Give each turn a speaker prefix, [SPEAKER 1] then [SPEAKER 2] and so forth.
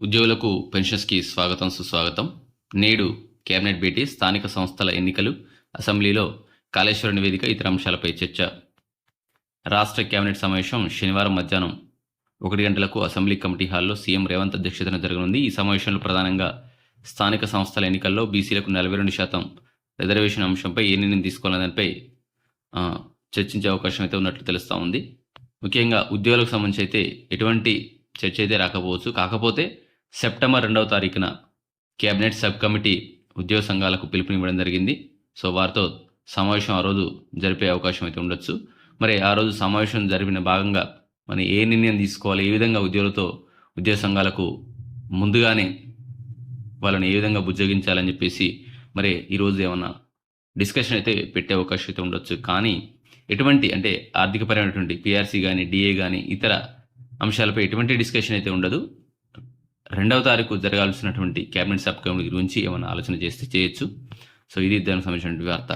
[SPEAKER 1] ఉద్యోగులకు పెన్షన్స్కి స్వాగతం సుస్వాగతం. నేడు కేబినెట్ భేటీ స్థానిక సంస్థల ఎన్నికలు అసెంబ్లీలో కాళేశ్వర నివేదిక ఇతర అంశాలపై చర్చ. రాష్ట్ర కేబినెట్ సమావేశం శనివారం మధ్యాహ్నం ఒకటి గంటలకు అసెంబ్లీ కమిటీ హాల్లో సీఎం రేవంత్ అధ్యక్షతన జరగనుంది. ఈ సమావేశంలో ప్రధానంగా స్థానిక సంస్థల ఎన్నికల్లో బీసీలకు నలభై రెండు శాతం రిజర్వేషన్ అంశంపై ఏ నిర్ణయం తీసుకోవాలనే దానిపై చర్చించే అవకాశం అయితే ఉన్నట్లు తెలుస్తూ ఉంది. ముఖ్యంగా ఉద్యోగులకు సంబంధించి అయితే ఎటువంటి చర్చ అయితే రాకపోవచ్చు. కాకపోతే సెప్టెంబర్ రెండవ తారీఖున కేబినెట్ సబ్ కమిటీ ఉద్యోగ సంఘాలకు పిలుపునివ్వడం జరిగింది. సో వారితో సమావేశం ఆ రోజు జరిపే అవకాశం అయితే ఉండొచ్చు. మరి ఆ రోజు సమావేశం జరిపిన భాగంగా మరి ఏ నిర్ణయం తీసుకోవాలి? ఏ విధంగా ఉద్యోగులతో ఉద్యోగ సంఘాలకు ముందుగానే వాళ్ళని ఏ విధంగా బుజ్జగించాలని చెప్పేసి మరి ఈరోజు ఏమన్నా డిస్కషన్ అయితే పెట్టే అవకాశం అయితే ఉండొచ్చు. కానీ ఎటువంటి అంటే ఆర్థికపరమైనటువంటి పిఆర్సీ కానీ డిఏ కానీ ఇతర అంశాలపై ఎటువంటి డిస్కషన్ అయితే ఉండదు. రెండవ తారీఖు జరగాల్సినటువంటి కేబినెట్ సబ్ కమిటీ గురించి ఏమైనా ఆలోచన చేస్తే చేయొచ్చు. సో ఇది దానికి సంబంధించినటువంటి వార్త.